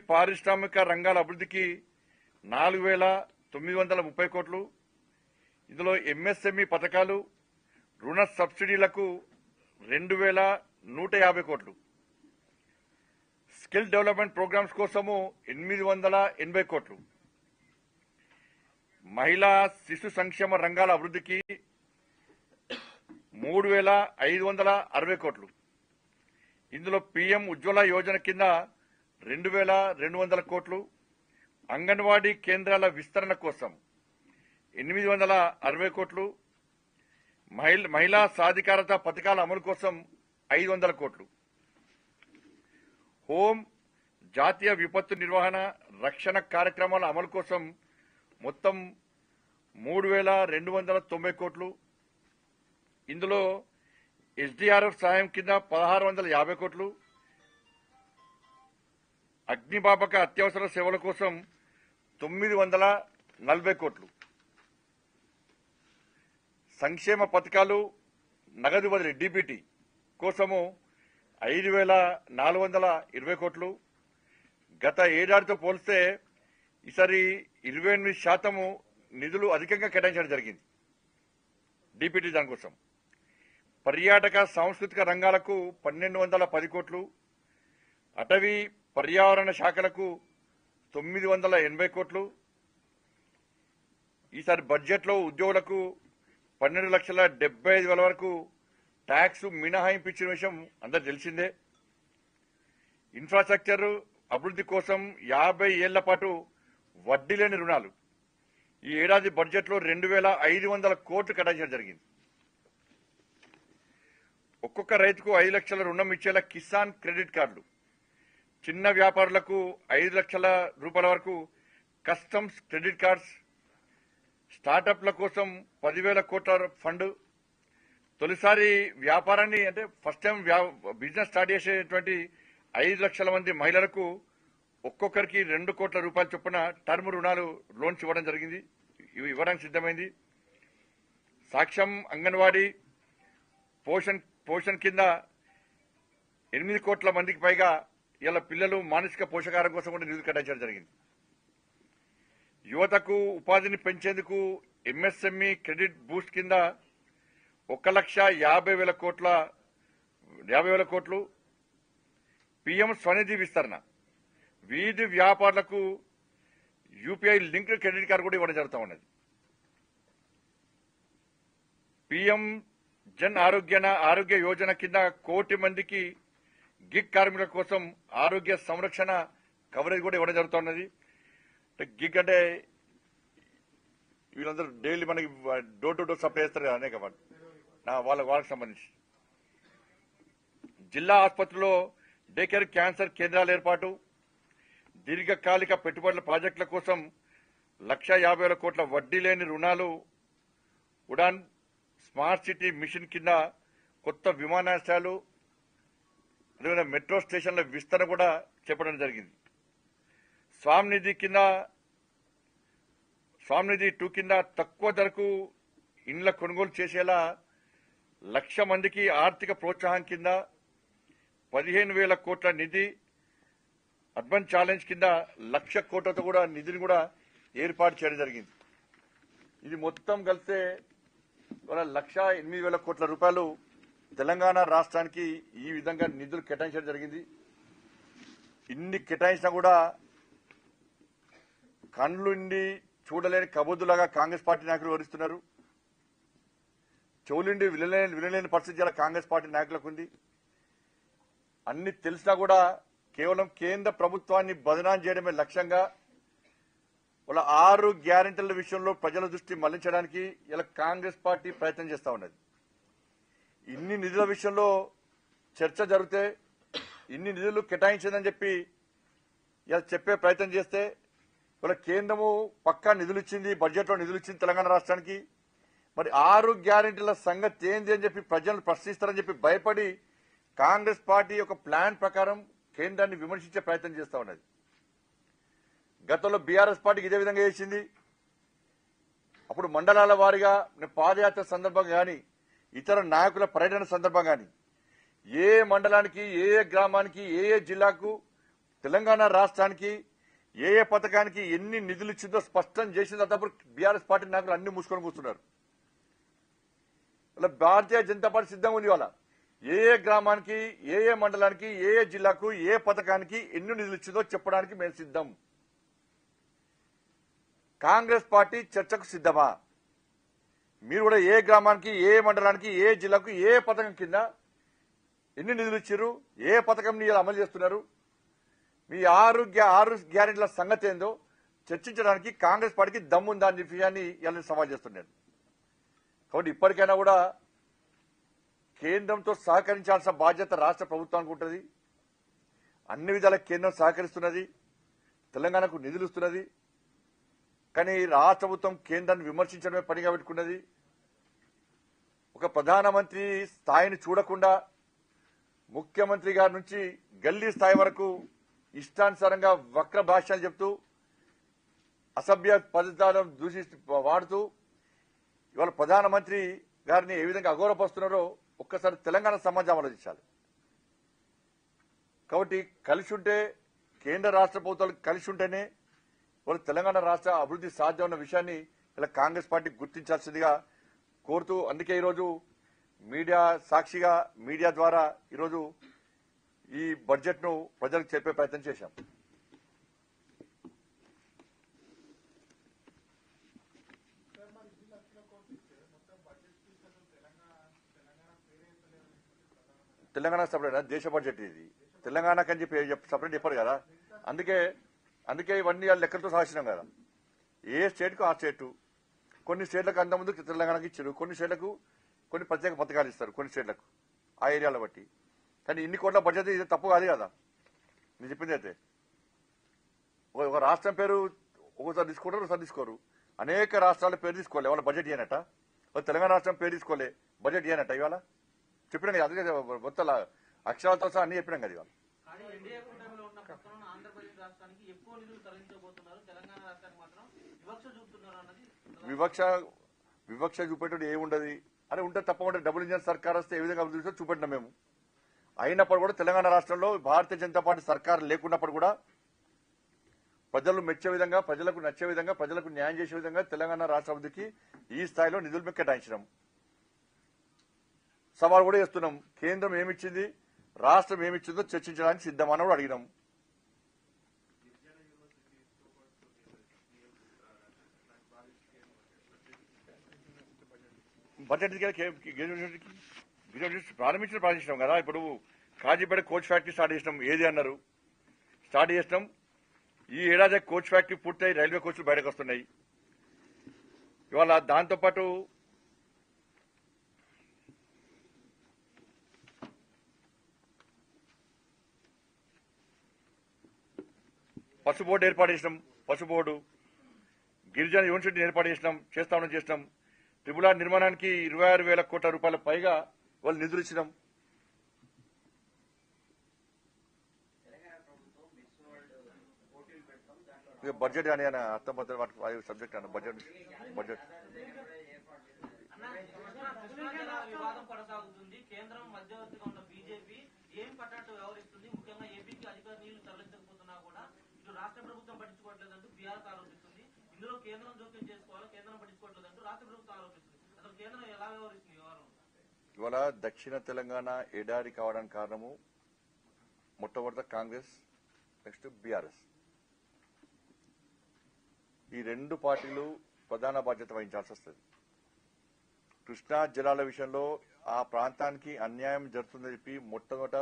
పారిశ్రామిక రంగాల అభివృద్ధికి నాలుగు వేల తొమ్మిది వందల ముప్పై కోట్లు ఇందులో ఎంఎస్ఎంఈ పథకాలు రుణ సబ్సిడీలకు రెండు వేల నూట యాభై కోట్లు. స్కిల్ డెవలప్మెంట్ ప్రోగ్రామ్స్ కోసము ఎనిమిది వందల ఎనభై కోట్లు. మహిళా శిశు సంక్షేమ రంగాల అభివృద్ధికి మూడు వేల ఐదు వందల అరవై కోట్లు. ఇందులో పీఎం ఉజ్వల యోజన కింద రెండు వేల రెండు వందల కోట్లు అంగన్వాడీ కేంద్రాల విస్తరణ కోసం ఎనిమిది వందల అరవై కోట్లు మహిళా సాధికారత పథకాల అమలు కోసం ఐదు వందల కోట్లు. హోం జాతీయ విపత్తు నిర్వహణ రక్షణ కార్యక్రమాల అమలు కోసం మొత్తం మూడు వేల రెండు వందల తొంభై కోట్లు. ఇందులో ఎస్డీఆర్ఎఫ్ సాయం కింద పదహారు వందల యాభై కోట్లు. అగ్నిబాపక అత్యవసర సేవల కోసం తొమ్మిది వందల నలభై కోట్లు. సంక్షేమ పథకాలు నగదు బదిలీ డీబీటీ కోసము ఐదు వేల నాలుగు వందల ఇరవై కోట్లు. గత ఏడాదితో పోలిస్తే ఈసారి ఇరవై ఎనిమిది శాతము నిధులు అధికంగా కేటాయించడం జరిగింది డీపీటీ దానికోసం పర్యాటక సాంస్కృతిక రంగాలకు పన్నెండు వందల పది కోట్లు. అటవీ పర్యావరణ శాఖలకు తొమ్మిది వందల ఎనభై కోట్లు. ఈసారి బడ్జెట్లో ఉద్యోగులకు పన్నెండు లక్షల డెబ్బై ఐదు వేల వరకు ట్యాక్స్ మినహాయింపు ఇచ్చిన విషయం అందరు తెలిసిందే. ఇన్ఫ్రాస్ట్రక్చర్ అభివృద్ధి కోసం యాభై ఏళ్ళ పాటు వడ్డీ లేని రుణాలు. ఈ ఏడాది బడ్జెట్లో రెండు వేల ఐదు వందల కోట్లు కేటాయించడం జరిగింది. ఒక్కొక్క రైతుకు ఐదు లక్షల రుణం ఇచ్చేలా కిసాన్ క్రెడిట్ కార్డులు. చిన్న వ్యాపారులకు ఐదు లక్షల రూపాయల వరకు కస్టమ్స్ క్రెడిట్ కార్డ్స్ స్టార్టప్ల కోసం పదివేల కోట్ల ఫండ్. తొలిసారి వ్యాపారాన్ని అంటే ఫస్ట్ టైం బిజినెస్ స్టార్ట్ చేసేటువంటి ఐదు లక్షల మంది మహిళలకు ఒక్కొక్కరికి రెండు కోట్ల రూపాయల చొప్పున టర్మ్ రుణాలు లోన్స్ ఇవ్వడం జరిగింది. ఇవి ఇవ్వడానికి సిద్ధమైంది. సాక్ష్యం అంగన్వాడీ పోషణ్ పోషణ్ కింద ఎనిమిది కోట్ల మందికి పైగా ఇలా పిల్లలు మానసిక పోషకాహారం కోసం కూడా నిధులు కేటాయించడం జరిగింది. యువతకు ఉపాధిని పెంచేందుకు ఎంఎస్ఎంఈ క్రెడిట్ బూస్ట్ కింద ఒక లక్ష యాభై వేల కోట్ల యాభై వేల కోట్లు పిఎం స్వనిధి విస్తరణ. వీధి వ్యాపారులకు యూపీఐ లింక్డ్ క్రెడిట్ కార్డు కూడా ఇవ్వడం జరుగుతూ ఉన్నది. పిఎం జన్ ఆరోగ్య ఆరోగ్య యోజన కింద కోటి మందికి గిగ్ కార్మికుల కోసం ఆరోగ్య సంరక్షణ కవరేజ్ కూడా ఇవ్వడం జరుగుతున్నది. అంటే గిగ్ అంటే వీళ్ళందరూ డైలీ మనకి డోర్ టు డోర్ సప్లై చేస్తారు అనేక మంది. నా వాళ్ళ వాళ్ళకి సంబంధించి. జిల్లా ఆసుపత్రిలో డే కేర్ క్యాన్సర్ కేంద్రాల ఏర్పాటు దీర్ఘకాలిక పెట్టుబడుల ప్రాజెక్టుల కోసం లక్ష యాభై వేల కోట్ల వడ్డీ లేని రుణాలు ఉడాన్ స్మార్ట్ సిటీ మిషన్ కింద కొత్త విమానాశ్రయాలు అదేవిధంగా మెట్రో స్టేషన్ల విస్తరణ కూడా చెప్పడం జరిగింది. స్వామినిధి కింద స్వామినిధి టూ కింద తక్కువ ధరకు ఇండ్ల కొనుగోలు చేసేలా లక్ష మందికి ఆర్థిక ప్రోత్సాహం కింద పదిహేను వేల కోట్ల నిధి అర్బన్ ఛాలెంజ్ కింద లక్ష కోట్లతో కూడా నిధిని కూడా ఏర్పాటు చేయడం జరిగింది. ఇది మొత్తం కలిస్తే లక్ష ఎనిమిది వేల కోట్ల రూపాయలు తెలంగాణ రాష్ట్రానికి ఈ విధంగా నిధులు కేటాయించడం జరిగింది. ఇన్ని కేటాయించినా కూడా కండ్లుండి చూడలేని కబుద్దులాగా కాంగ్రెస్ పార్టీ నాయకులు వివరిస్తున్నారు చెవులుండి వినలేని వినలేని పరిస్థితి ఇలా కాంగ్రెస్ పార్టీ నాయకులకు ఉంది అన్ని తెలిసినా కూడా కేవలం కేంద్ర ప్రభుత్వాన్ని బదనాం చేయడమే లక్ష్యంగా వాళ్ళ ఆరు గ్యారెంటీల విషయంలో ప్రజల దృష్టి మళ్ళించడానికి ఇలా కాంగ్రెస్ పార్టీ ప్రయత్నం చేస్తా ఉన్నది. ఇన్ని నిధుల విషయంలో చర్చ జరిగితే ఇన్ని నిధులు కేటాయించిందని చెప్పి ఇలా చెప్పే ప్రయత్నం చేస్తే ఇవాళ కేంద్రము పక్కా నిధులు ఇచ్చింది బడ్జెట్లో నిధులు ఇచ్చింది తెలంగాణ రాష్ట్రానికి. మరి ఆరు గ్యారెంటీల సంగతి ఏంది అని చెప్పి ప్రజలను ప్రశ్నిస్తారని చెప్పి భయపడి కాంగ్రెస్ పార్టీ యొక్క ప్లాన్ ప్రకారం కేంద్రాన్ని విమర్శించే ప్రయత్నం చేస్తా ఉన్నది. గతంలో బీఆర్ఎస్ పార్టీకి ఇదే విధంగా చేసింది. అప్పుడు మండలాల వారీగా పాదయాత్ర సందర్భంగా కానీ ఇతర నాయకుల పర్యటన సందర్భంగాని కానీ ఏ మండలానికి ఏ ఏ గ్రామానికి ఏ ఏ జిల్లాకు తెలంగాణ రాష్ట్రానికి ఏ ఏ పథకానికి ఎన్ని నిధులు ఇచ్చిందో స్పష్టం చేసిందో తప్పుడు బీఆర్ఎస్ పార్టీ నాయకులు అన్ని మూసుకొని కూర్చున్నారు. ఇలా భారతీయ జనతా పార్టీ సిద్ధంగా ఉంది ఇవాళ. ఏ ఏ గ్రామానికి ఏ ఏ మండలానికి ఏ ఏ జిల్లాకు ఏ పథకానికి ఎన్ని నిధులు ఇచ్చిందో చెప్పడానికి మేము సిద్ధం. కాంగ్రెస్ పార్టీ చర్చకు సిద్ధమా? మీరు కూడా ఏ గ్రామానికి ఏ మండలానికి ఏ జిల్లాకు ఏ పథకం కింద ఎన్ని నిధులు ఇచ్చారు ఏ పథకం అమలు చేస్తున్నారు మీ ఆరు ఆరు గ్యారెంటీల సంగతి ఏందో చర్చించడానికి కాంగ్రెస్ పార్టీకి దమ్ముందా అనే విషయాన్ని ఇలా సవాల్ చేస్తున్నాను. కాబట్టి ఇప్పటికైనా కూడా కేంద్రంతో సహకరించాల్సిన బాధ్యత రాష్ట్ర ప్రభుత్వానికి ఉంటుంది. అన్ని విధాల కేంద్రం సహకరిస్తున్నది. తెలంగాణకు నిధులు ఇస్తున్నది. కానీ రాష్ట్ర ప్రభుత్వం కేంద్రాన్ని విమర్శించడమే పనిగా పెట్టుకున్నది. ఒక ప్రధానమంత్రి స్థాయిని చూడకుండా ముఖ్యమంత్రి గారి నుంచి గల్లీ స్థాయి వరకు ఇష్టానుసారంగా వక్ర భాషలు చెప్తూ అసభ్య పదార్థాలను దూషి వాడుతూ ఇవాళ ప్రధానమంత్రి గారిని ఏ విధంగా అగౌరవపరుస్తున్నారో ఒక్కసారి తెలంగాణ సమాజం ఆలోచించాలి. కాబట్టి కలిసి ఉంటే కేంద్ర రాష్ట్ర ప్రభుత్వాలు కలిసి ఉంటేనే వాళ్ళు తెలంగాణ రాష్ట్ర అభివృద్ధి సాధ్యం ఉన్న విషయాన్ని ఇలా కాంగ్రెస్ పార్టీ గుర్తించాల్సిందిగా కోరుతూ అందుకే ఈరోజు మీడియా సాక్షిగా మీడియా ద్వారా ఈరోజు ఈ బడ్జెట్ను ప్రజలకు చెప్పే ప్రయత్నం చేశాం. తెలంగాణ సపరేట్ దేశ బడ్జెట్ ఇది. తెలంగాణకని అని చెప్పి సపరేట్ చెప్పరు కదా. అందుకే అందుకే ఇవన్నీ వాళ్ళ లెక్కలతో సాధించినాం కదా. ఏ స్టేట్కు ఆ స్టేటు. కొన్ని స్టేట్లకు అంతకుముందు తెలంగాణకి ఇచ్చారు. కొన్ని స్టేట్లకు కొన్ని ప్రత్యేక పథకాలు ఇస్తారు కొన్ని స్టేట్లకు ఆ ఏరియాల బట్టి. కానీ ఇన్ని కోట్ల బడ్జెట్ ఇది తప్పు కాదు కదా. నేను చెప్పింది అయితే. ఒక- రాష్ట్రం పేరు ఒకసారి తీసుకుంటారు ఒకసారి తీసుకోరు. అనేక రాష్ట్రాల పేరు తీసుకోలే. వాళ్ళ బడ్జెట్ ఏనట ఒక తెలంగాణ రాష్ట్రం పేరు తీసుకోలే. బడ్జెట్ ఇయనట ఇవాళ. చెప్పినాం కదా అందుకే మొత్తం అక్షరాలతో సహా అన్ని చెప్పినాం కదా ఇవాళ. పక్కన ఉన్న ఆంధ్రప్రదేశ్ రాష్ట్రానికి ఎక్కువ నిధులు తరలించబోతున్నారు. తెలంగాణ రాష్ట్రానికి మాత్రం వివక్ష చూపుతున్నారు అన్నది వివక్ష వివక్ష ఏముండదు? అరే ఉంటే తప్పకుండా డబుల్ ఇంజన్ సర్కార్ వస్తే ఏ విధంగా అభివృద్ధి చేస్తుందో మేము. అయినప్పుడు కూడా తెలంగాణ రాష్ట్రంలో భారతీయ జనతా పార్టీ సర్కార్ లేకున్నప్పుడు కూడా ప్రజలు మెచ్చే విధంగా ప్రజలకు నచ్చే విధంగా ప్రజలకు న్యాయం చేసే విధంగా తెలంగాణ రాష్ట్ర అభివృద్ధికి ఈ స్థాయిలో నిధులు మేము కేటాయించినాం సవాల్ కూడా చేస్తున్నాం. కేంద్రం ఏమిచ్చింది? రాష్ట్రం ఏమిచ్చిందో చర్చించడానికి సిద్ధమని కూడా అడిగినాం. బడ్జెట్ ప్రారంభించిన ప్రారంభించడం కదా ఇప్పుడు కాజీపేట కోచ్ ఫ్యాక్టరీ స్టార్ట్ చేసినాం. ఏది అన్నారు? స్టార్ట్ చేసినాం. ఈ ఏడాది కోచ్ ఫ్యాక్టరీ పూర్తయి రైల్వే కోచ్లు బయటకు వస్తున్నాయి. ఇవాళ దాంతోపాటు పసు బోర్డు ఏర్పాటు చేసినాం. పసు బోర్డు గిరిజన యూనివర్సిటీ ఏర్పాటు చేసినాం. చేస్తామని చేసినాం. ట్రిబుల్ ఆర్ నిర్మాణానికి ఇరవై ఆరు వేల కోట్ల రూపాయల పైగా వాళ్ళు నిధులు ఇచ్చినాం. ఇక బడ్జెట్ అని ఆయన అర్థం పద్ధతి వాటి సబ్జెక్ట్ అన్న బడ్జెట్ బడ్జెట్? ముఖ్యంగా ఏపీకి అధిక నీళ్ళు తరలించకపోతున్నా కూడా ఇటు రాష్ట్ర ప్రభుత్వం పట్టించుకోవట్లేదంటూ బీఆర్ ఆరోపిస్తుంది. ఇందులో కేంద్రం జోక్యం చేసుకోవాలి? కేంద్రం పట్టించుకోవట్లేదు పట్టించుకోవట్లేదంటూ రాష్ట్ర ప్రభుత్వం ఆలోచిస్తుంది అసలు కేంద్రం ఎలా వ్యవహరిస్తుంది వ్యవహారం? ఇవాళ దక్షిణ తెలంగాణ ఎడారి కావడానికి కారణము మొట్టమొదట కాంగ్రెస్ నెక్స్ట్ బీఆర్ఎస్. ఈ రెండు పార్టీలు ప్రధాన బాధ్యత వహించాల్సి వస్తుంది. కృష్ణా జలాల విషయంలో ఆ ప్రాంతానికి అన్యాయం జరుగుతుందని చెప్పి మొట్టమొదట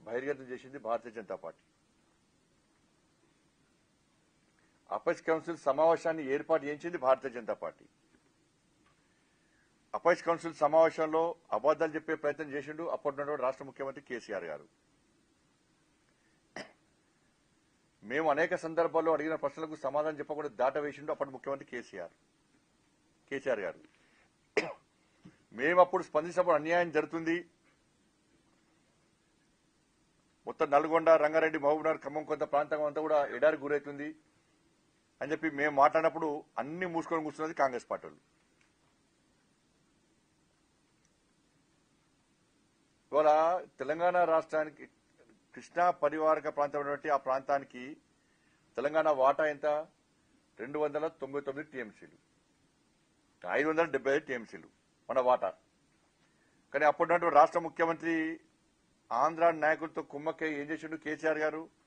బహిర్గతం చేసింది Bharatiya Janata party. Apex council సమావేశాన్ని ఏర్పాటు చేయించింది Bharatiya Janata party. Apex council సమావేశంలో అబద్దాలు చెప్పే ప్రయత్నం చేసిండు అప్పటి రాష్ట్ర ముఖ్యమంత్రి కేసీఆర్ గారు. మేము అనేక సందర్భాల్లో అడిగిన ప్రశ్నలకు సమాధానం చెప్పకుండా దాటవేసిండు అప్పటి ముఖ్యమంత్రి కేసీఆర్. కేసీఆర్ గారు. మేము అప్పుడు స్పందించినప్పుడు అన్యాయం జరుగుతుంది. మొత్తం నల్గొండ రంగారెడ్డి మహబూబ్నగర్ ఖమ్మం కొంత ప్రాంతం అంతా కూడా ఎడారి గురవుతుంది. అని చెప్పి మేము మాట్లాడినప్పుడు అన్ని మూసుకొని కూర్చున్నది కాంగ్రెస్ పార్టీ వాళ్ళు. ఇవాళ తెలంగాణ రాష్ట్రానికి కృష్ణా పరివారక ప్రాంతం ఆ ప్రాంతానికి తెలంగాణ వాటా ఎంత? రెండు వందల తొంభై తొమ్మిది టీఎంసీలు. ఐదు వందల డెబ్బై ఐదు టీఎంసీలు మన వాటా. కానీ అప్పుడున్నట్టు రాష్ట్ర ముఖ్యమంత్రి ఆంధ్ర నాయకులతో కుమ్మక్కై ఏం చేసిండు? కేసీఆర్ గారు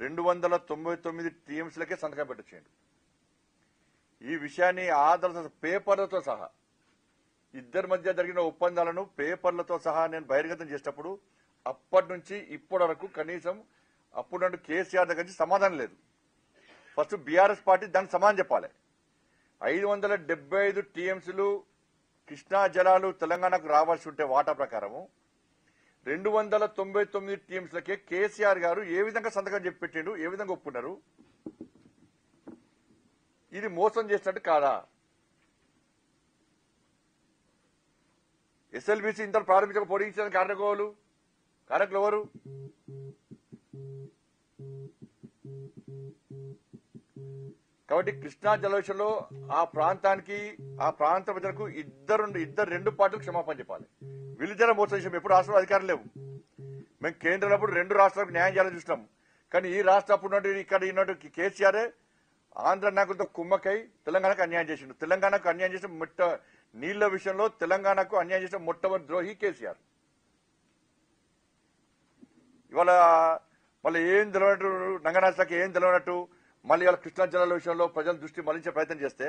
రెండు వందల తొంభై తొమ్మిది టీఎంసీలకే సంతకం పెట్టొచ్చాడు ఈ విషయాన్ని ఆధార పేపర్లతో సహా ఇద్దరి మధ్య జరిగిన ఒప్పందాలను పేపర్లతో సహా నేను బహిర్గతం చేసేటప్పుడు అప్పటి నుంచి ఇప్పటి వరకు కనీసం అప్పుడు నుండి కేసీఆర్ దగ్గర నుంచి సమాధానం లేదు. ఫస్ట్ బీఆర్ఎస్ పార్టీ దానికి సమాధానం చెప్పాలి. ఐదు వందల డెబ్బై ఐదు టీఎంసీలు కృష్ణా జలాలు తెలంగాణకు రావాల్సి ఉంటే వాటా ప్రకారము రెండు వందల తొంభై తొమ్మిది టీమ్స్లకే కేసీఆర్ గారు ఏ విధంగా సంతకం చెప్పి పెట్టిండు ఏ విధంగా ఒప్పుకున్నారు? ఇది మోసం చేసినట్టు కాదా? ఎస్ఎల్బిసి ఇంత ప్రారంభించక పొడిగించిన కారణకోలు కారకులు ఎవరు? కాబట్టి కృష్ణా జలవిషయంలో ఆ ప్రాంతానికి ఆ ప్రాంత ప్రజలకు ఇద్దరు ఇద్దరు రెండు పార్టీలు క్షమాపణ చెప్పాలి. వీళ్ళిద్దరే మోసం విషయం ఎప్పుడు రాష్ట్రంలో అధికారం లేవు. మేము కేంద్రంలో అప్పుడు రెండు రాష్ట్రాలకు న్యాయం చేయాలని చూసినాం. కానీ ఈ రాష్ట్ర అప్పుడు ఇక్కడ ఉన్నట్టు కేసీఆర్ ఆంధ్ర నాయకులతో కుమ్మకై తెలంగాణకు అన్యాయం చేసిండు. తెలంగాణకు అన్యాయం చేసిన మొట్ట నీళ్ళ విషయంలో తెలంగాణకు అన్యాయం చేసిన మొట్టమొదటి ద్రోహి కేసీఆర్. ఇవాళ మళ్ళీ ఏం తెలియనట్టు నంగనాథకి ఏం తెలియనట్టు మళ్ళీ ఇవాళ కృష్ణా జిల్లాల విషయంలో ప్రజల దృష్టి మళ్ళించే ప్రయత్నం చేస్తే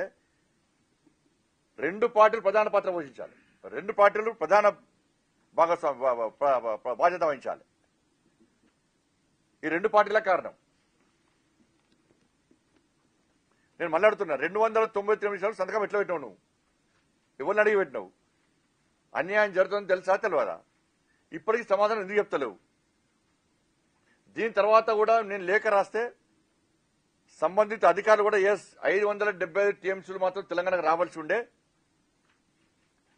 రెండు పార్టీలు ప్రధాన పాత్ర పోషించాలి. రెండు పార్టీలు ప్రధాన భాగస్వామి బాధ్యత వహించాలి. ఈ రెండు పార్టీల కారణం. నేను మళ్ళీ అడుగుతున్నా రెండు వందల తొంభై తొమ్మిది నిమిషాలు సంతకం ఎట్లా పెట్టినావు నువ్వు? ఎవరిని అడిగి పెట్టినావు? అన్యాయం జరుగుతుందని తెలుసా తెలియదా ఇప్పటికీ సమాధానం ఎందుకు చెప్తలేవు? దీని తర్వాత కూడా నేను లేఖ రాస్తే సంబంధిత అధికారులు కూడా ఎస్ ఐదు వందల డెబ్బై ఐదు టీఎంసీలు మాత్రం తెలంగాణకు రావాల్సి ఉండే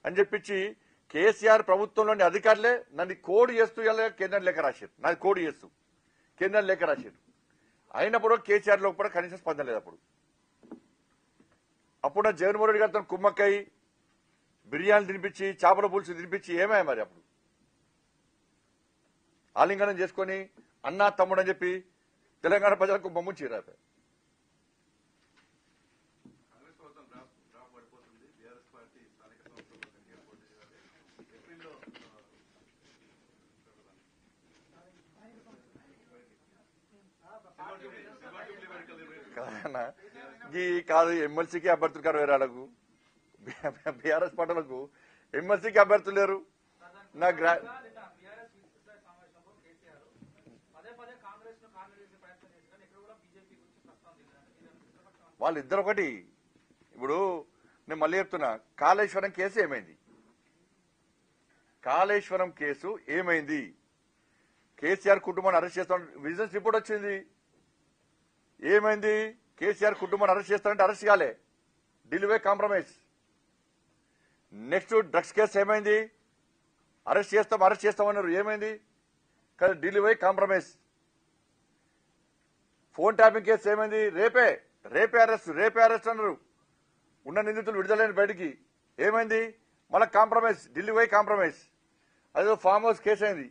అని చెప్పించి కేసీఆర్ ప్రభుత్వంలోని అధికారులే నన్ను కోడ్ చేస్తూ ఇలా కేంద్రం లేఖ రాశారు. నాది కోడ్ చేస్తూ. కేంద్రం లేఖ రాశారు. అయినప్పుడు కేసీఆర్లో కూడా కనీసం స్పందన లేదు అప్పుడు. అప్పుడు నా జగన్మోహన్ రెడ్డి గారితో కుమ్మక్కై బిర్యానీ తినిపించి చేపల పులుసు తినిపించి ఏమాయ మరి అప్పుడు? ఆలింగనం చేసుకొని అన్నా తమ్ముడు అని చెప్పి తెలంగాణ ప్రజలకు బొమ్మ చీరారు. నిర్వహించారు. ఈ కాదు ఎమ్మెల్సీకి అభ్యర్థులు కారు వేరాలకు బీఆర్ఎస్ పార్టీలకు ఎమ్మెల్సీకి అభ్యర్థులు లేరు. నా గ్రా వాళ్ళిద్దరు ఒకటి. ఇప్పుడు నేను మళ్ళీ చెప్తున్నా కాళేశ్వరం కేసు ఏమైంది? కాళేశ్వరం కేసు ఏమైంది? కేసీఆర్ కుటుంబాన్ని అరెస్ట్ చేస్తాం విజిలెన్స్ రిపోర్ట్ వచ్చింది. ఏమైంది? కేసీఆర్ కుటుంబాన్ని అరెస్ట్ చేస్తారంటే అరెస్ట్ కాలే డిలివే కాంప్రమైజ్ నెక్స్ట్ డ్రగ్స్ కేసు ఏమైంది? అరెస్ట్ చేస్తాం అరెస్ట్ చేస్తామన్నారు. ఏమైంది? కానీ ఢిల్లీవే కాంప్రమైజ్ ఫోన్ ట్యాపింగ్ కేసు ఏమైంది? రేపే రేపే అరెస్ట్ రేపే అరెస్ట్ అన్నారు. ఉన్న నిందితులు విడుదలైన బయటికి. ఏమైంది? మళ్ళీ కాంప్రమైజ్ ఢిల్లీ పోయి కాంప్రమైజ్ అదే ఫామ్ హౌస్ కేసు అయింది.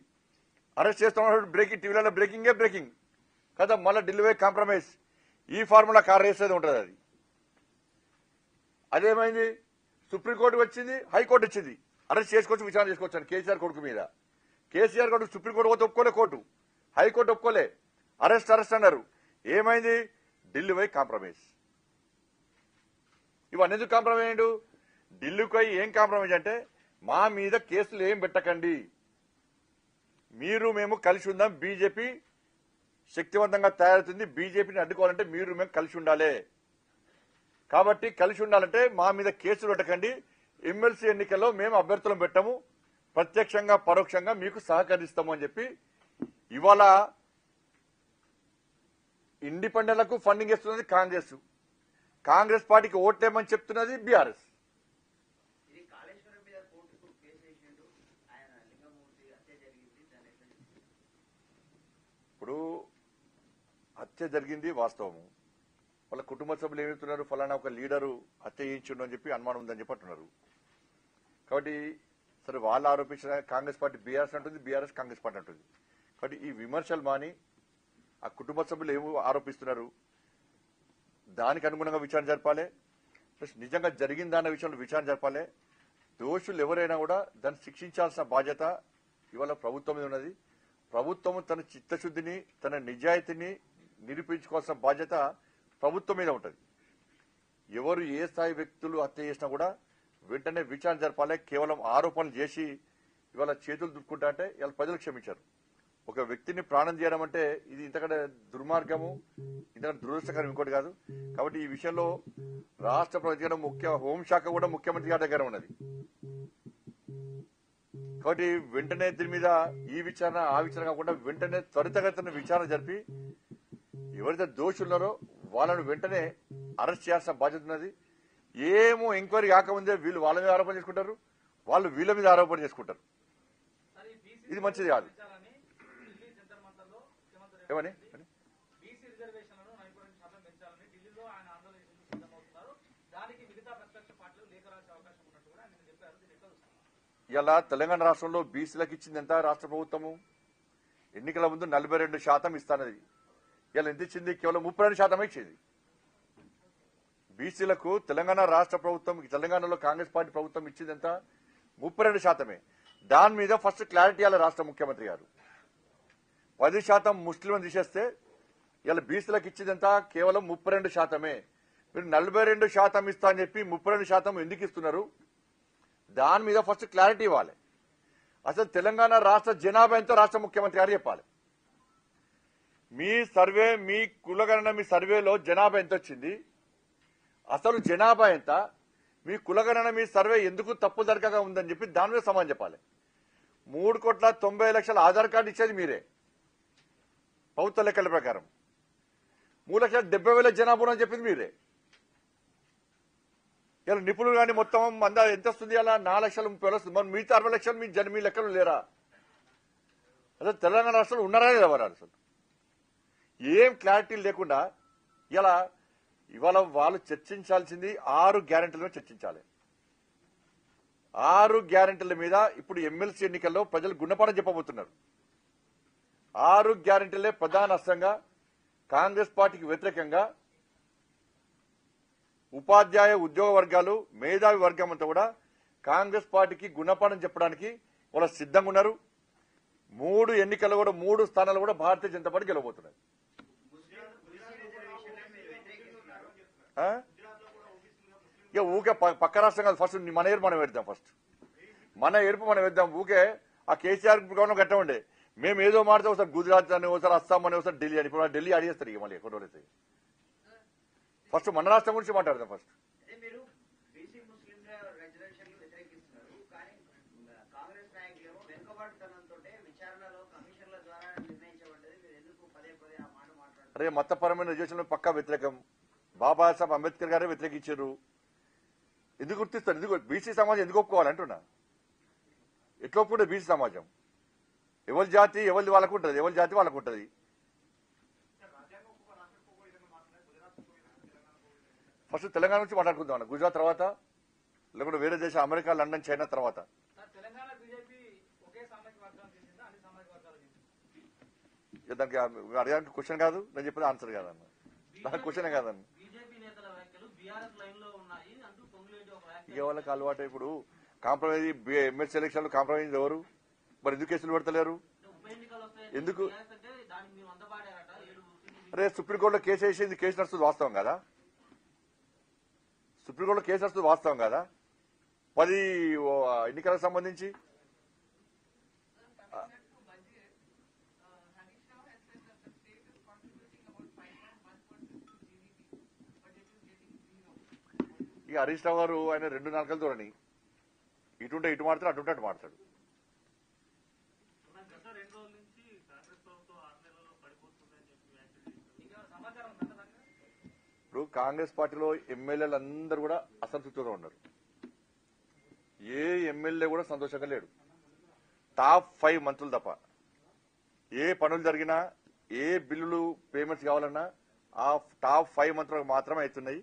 అరెస్ట్ చేస్తున్నప్పుడు బ్రేకింగ్ టీవీలలో బ్రేకింగే బ్రేకింగ్ కదా మళ్ళీ ఢిల్లీ పోయి కాంప్రమైజ్ ఈ ఫార్ములా కార్ వేసేది ఉంటుంది అది. అదేమైంది? సుప్రీంకోర్టు వచ్చింది హైకోర్టు వచ్చింది. అరెస్ట్ చేసుకోవచ్చు విచారణ చేసుకోవచ్చు కేసీఆర్ కొడుకు మీద. కేసీఆర్ కొడుకు సుప్రీంకోర్టు పోతే ఒప్పుకోలే కోర్టు. హైకోర్టు ఒప్పుకోలే. అరెస్ట్ అరెస్ట్ అన్నారు. ఏమైంది? ఢిల్లీ పోయి కాంప్రమైజ్. ఇవన్నీ ఎందుకు కాంప్రమైజ్ అయ్యాడు? ఢిల్లీకి పోయి ఏం కాంప్రమైజ్ అంటే మా మీద కేసులు ఏం పెట్టకండి. మీరు మేము కలిసి ఉందాం బీజేపీ శక్తివంతంగా తయారవుతుంది. బీజేపీని అడ్డుకోవాలంటే మీరు మేము కలిసి ఉండాలి. కాబట్టి కలిసి ఉండాలంటే మా మీద కేసులు పెట్టకండి. ఎమ్మెల్సీ ఎన్నికల్లో మేము అభ్యర్థులను పెట్టము. ప్రత్యక్షంగా పరోక్షంగా మీకు సహకరిస్తాము అని చెప్పి ఇవాళ ఇండిపెండెంట్లకు ఫండింగ్ ఇస్తున్నది కాంగ్రెస్. కాంగ్రెస్ పార్టీకి ఓట్లేమని చెప్తున్నది బీఆర్ఎస్ ఇది కాళేశ్వరం మీద కోర్టుకు కేసు వేసిండు ఆయన లింగమూర్తి హత్య జరిగింది దాన్ని ఎట్లా చూస్తారు? ఇప్పుడు హత్య జరిగింది వాస్తవము. వాళ్ళ కుటుంబ సభ్యులు ఏమవుతున్నారు ఫలానా ఒక లీడరు హత్య చేయించుండు అని చెప్పి అనుమానం ఉందని చెప్పి అంటున్నారు. కాబట్టి సరే వాళ్ళు ఆరోపించిన కాంగ్రెస్ పార్టీ బీఆర్ఎస్ అంటుంది బీఆర్ఎస్ కాంగ్రెస్ పార్టీ అంటుంది. కాబట్టి ఈ విమర్శలు మాని ఆ కుటుంబ సభ్యులు ఏమో ఆరోపిస్తున్నారు? దానికి అనుగుణంగా విచారణ జరపాలి? ప్లస్ నిజంగా జరిగిందా అన్న విషయంలో విచారణ జరపాలి? దోషులు ఎవరైనా కూడా దాన్ని శిక్షించాల్సిన బాధ్యత ఇవాళ ప్రభుత్వం మీద ఉన్నది. ప్రభుత్వం తన చిత్తశుద్ధిని తన నిజాయితీని నిరూపించుకోవాల్సిన బాధ్యత ప్రభుత్వం మీద ఉంటుంది. ఎవరు ఏ స్థాయి వ్యక్తులు హత్య చేసినా కూడా వెంటనే విచారణ జరపాలి. కేవలం ఆరోపణలు చేసి ఇవాళ చేతులు దుక్కుంటా అంటే ఇవాళ ప్రజలు క్షమించారు. ఒక వ్యక్తిని ప్రాణం చేయడం అంటే ఇది ఇంతకంటే దుర్మార్గము ఇంతకంటే దురదృష్టకరం ఇంకోటి కాదు. కాబట్టి ఈ విషయంలో రాష్ట్ర ప్రభుత్వం ముఖ్య హోంశాఖ కూడా ముఖ్యమంత్రి గారి దగ్గర ఉన్నది. కాబట్టి వెంటనే దీని మీద ఈ విచారణ ఆ విచారణ కాకుండా వెంటనే త్వరితగతిన విచారణ జరిపి ఎవరైతే దోషులున్నారో వాళ్ళను వెంటనే అరెస్ట్ చేయాల్సిన బాధ్యత ఉన్నది. ఏమో ఎంక్వైరీ కాకముందే వీళ్ళు వాళ్ళ మీద ఆరోపణ చేసుకుంటారు వాళ్ళు వీళ్ళ మీద ఆరోపణ చేసుకుంటారు. ఇది మంచిది కాదు. ఏమని? ఇలా తెలంగాణ రాష్ట్రంలో బీసీలకు ఇచ్చింది ఎంత? రాష్ట్ర ప్రభుత్వము? ఎన్నికల ముందు నలభై రెండు శాతం ఇస్తానది. ఇలా ఎంత ఇచ్చింది కేవలం ముప్పై రెండు శాతమే ఇచ్చింది. బీసీలకు తెలంగాణ రాష్ట్ర ప్రభుత్వం తెలంగాణలో కాంగ్రెస్ పార్టీ ప్రభుత్వం ఇచ్చింది ఎంత ముప్పై రెండు శాతమే. దాని మీద ఫస్ట్ క్లారిటీ ఇవ్వాలి రాష్ట్ర ముఖ్యమంత్రి గారు. పది శాతం ముస్లింలను తీసేస్తే ఇలా బీసీలకు ఇచ్చింది ఎంత కేవలం ముప్పై రెండు శాతమే. మీరు నలభై రెండు శాతం ఇస్తా అని చెప్పి ముప్పై రెండు శాతం ఎందుకు ఇస్తున్నారు? దాని మీద ఫస్ట్ క్లారిటీ ఇవ్వాలి. అసలు తెలంగాణ రాష్ట్ర జనాభా ఎంతో రాష్ట్ర ముఖ్యమంత్రి గారు చెప్పాలి. మీ సర్వే మీ కులగణన మీ సర్వేలో జనాభా ఎంత వచ్చింది అసలు జనాభా ఎంత? మీ కులగణన మీ సర్వే ఎందుకు తప్పు జరగగా ఉందని చెప్పి దాని మీద సమాధానం చెప్పాలి. మూడు కోట్ల తొంభై లక్షల ఆధార్ కార్డు ఇచ్చేది మీరే. ప్రభుత్వ లెక్కల ప్రకారం. మూడు లక్షల డెబ్బై వేల జనాభా అని చెప్పింది మీరే. ఇలా నిపుణులు కానీ మొత్తం అందా ఎంత వస్తుంది? అలా నాలుగు లక్షలు ముప్పై వేలు వస్తుంది. మరి మిగతా అరవై లక్షలు మీ జన మీ లెక్కలు లేరా? అసలు తెలంగాణ రాష్ట్రంలో ఉన్నారా లేదా వారు అసలు? ఏం క్లారిటీ లేకుండా ఇలా ఇవాళ వాళ్ళు చర్చించాల్సింది ఆరు గ్యారెంటీల మీద చర్చించాలి. ఆరు గ్యారెంటీల మీద ఇప్పుడు ఎమ్మెల్సీ ఎన్నికల్లో ప్రజలు గుణపాఠం చెప్పబోతున్నారు. ఆరు గ్యారెంటీలే ప్రధాన అస్త్రంగా కాంగ్రెస్ పార్టీకి వ్యతిరేకంగా ఉపాధ్యాయ ఉద్యోగ వర్గాలు మేధావి వర్గం అంతా కూడా కాంగ్రెస్ పార్టీకి గుణపాఠం చెప్పడానికి వాళ్ళు సిద్ధంగా ఉన్నారు. మూడు ఎన్నికల్లో కూడా మూడు స్థానాలు కూడా భారతీయ జనతా పార్టీ గెలవబోతున్నారు ఆ? ఇక ఊకే పక్క రాష్ట్రం కాదు ఫస్ట్ మన ఏర్పు మనం వేద్దాం ఫస్ట్ మన ఏర్పు మనం వేద్దాం ఊకే ఆ కేసీఆర్ గవర్నమెంట్ గట్ట ఉండే. మేము ఏదో మాడితే ఒకసారి గుజరాత్ అని ఒకసారి అస్సాం అని ఒకసారి ఢిల్లీ అని ఇప్పుడు ఢిల్లీ అడిగేస్తారు ఇక మళ్ళీ కొన్ని అయితే ఫస్ట్ మన రాష్ట్రం గురించి మాట్లాడదాం ఫస్ట్ అదే అరే మతపరమైన రిజర్వేషన్ పక్కా వ్యతిరేకం. బాబాసాహెబ్ అంబేద్కర్ గారే వ్యతిరేకించారు. ఎందుకు గుర్తిస్తారు? ఎందుకు బీసీ సమాజం ఎందుకు ఒప్పుకోవాలంటున్నా ఎట్లా ఒప్పుకుంటే బీసీ సమాజం? ఎవరి జాతి ఎవరి వాళ్ళకు ఉంటుంది? ఎవరి జాతి వాళ్ళకు ఉంటుంది? ఫస్ట్ తెలంగాణ నుంచి మాట్లాడుకుందాం అన్న. గుజరాత్ తర్వాత లేకుంటే వేరే దేశం అమెరికా లండన్ చైనా తర్వాత. దానికి అడగడానికి క్వశ్చన్ కాదు? నేను చెప్పేది ఆన్సర్ కాదన్న. దానికి క్వశ్చనే కాదన్న. లో వాళ్ళకి అలవాటు ఇప్పుడు కాంప్రమైజ్ ఎమ్మెల్సీ ఎలక్షన్లు కాంప్రమైజ్ ఎవరు? మరి ఎందుకు కేసులు పెడతలేరు? ఎందుకు? అరే సుప్రీంకోర్టులో కేసు వేసింది కేసు నడుస్తుంది వాస్తవం కదా? సుప్రీంకోర్టులో కేసు నడుస్తుంది వాస్తవం కదా? పది ఎన్నికలకు సంబంధించి? ఇక హరీష్ రావు గారు ఆయన రెండు నాలుకలు దూరని ఇటుంటే ఇటు మాడతాడు అటుంటే అటు మాడతాడు. ఇప్పుడు కాంగ్రెస్ పార్టీలో ఎమ్మెల్యేలు అందరూ కూడా అసంతృప్తిగా ఉన్నారు. ఏ ఎమ్మెల్యే కూడా సంతోషంగా లేడు. టాప్ ఫైవ్ మంత్రులు తప్ప. ఏ పనులు జరిగినా ఏ బిల్లులు పేమెంట్స్ కావాలన్నా ఆ టాప్ ఫైవ్ మంత్రులకు మాత్రమే అవుతున్నాయి.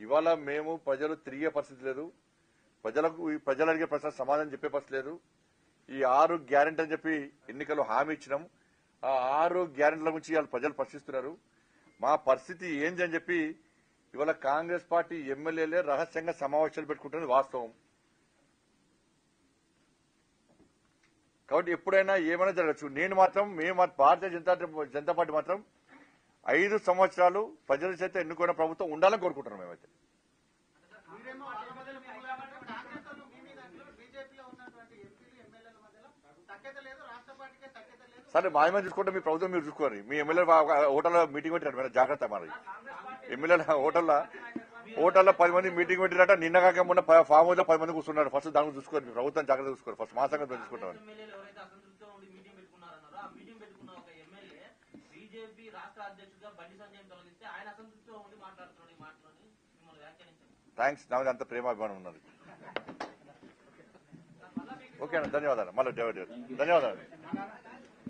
ఇవాళ మేము ప్రజలు తిరిగే పరిస్థితి లేదు. ప్రజలకు ఈ ప్రజలు అడిగే ప్రశ్న సమాధానం చెప్పే పరిస్థితి లేదు. ఈ ఆరు గ్యారెంటీ అని చెప్పి ఎన్నికలు హామీ ఇచ్చినాం. ఆ ఆరు గ్యారెంటీల గురించి ఇవాళ ప్రజలు ప్రశ్నిస్తున్నారు. మా పరిస్థితి ఏంది అని చెప్పి ఇవాళ కాంగ్రెస్ పార్టీ ఎమ్మెల్యేలే రహస్యంగా సమావేశాలు పెట్టుకుంటున్నది వాస్తవం. కాబట్టి ఎప్పుడైనా ఏమైనా జరగచ్చు. నేను మాత్రం మేము మా భారతీయ జనతా జనతా పార్టీ మాత్రం ఐదు సంవత్సరాలు ప్రజల చేత ఎన్నుకున్న ప్రభుత్వం ఉండాలని కోరుకుంటున్నాం మేమైతే. సరే మా ఏమైనా చూసుకుంటే మీ ప్రభుత్వం మీరు చూసుకోండి మీ ఎమ్మెల్యే హోటల్లో మీటింగ్ పెట్టారు మీరు జాగ్రత్త మరి ఎమ్మెల్యేల హోటల్లో హోటల్లో పది మంది మీటింగ్ పెట్టినట్ట నిన్న కాక మొన్న ఫామ్ హౌస్లో పది మంది కూర్చున్నారు. ఫస్ట్ దాని గురించి చూసుకోండి మీ ప్రభుత్వం జాగ్రత్త చూసుకోండి ఫస్ట్ మా సంగతి మేము చూసుకుంటాం. ఎమ్మెల్యేలు ఎవరైతే అసంతృప్తితో ఉండి మీటింగ్ పెట్టుకున్నారన్నారో ఆ మీటింగ్ పెట్టుకున్న ఒక ఎమ్మెల్యే బీజేపీ రాష్ట్ర థ్యాంక్స్ నా మీద అంత ప్రేమ అభిమానం ఉన్నది. ఓకే. అన్న ధన్యవాదాలు. మళ్ళీ ధన్యవాదాలు.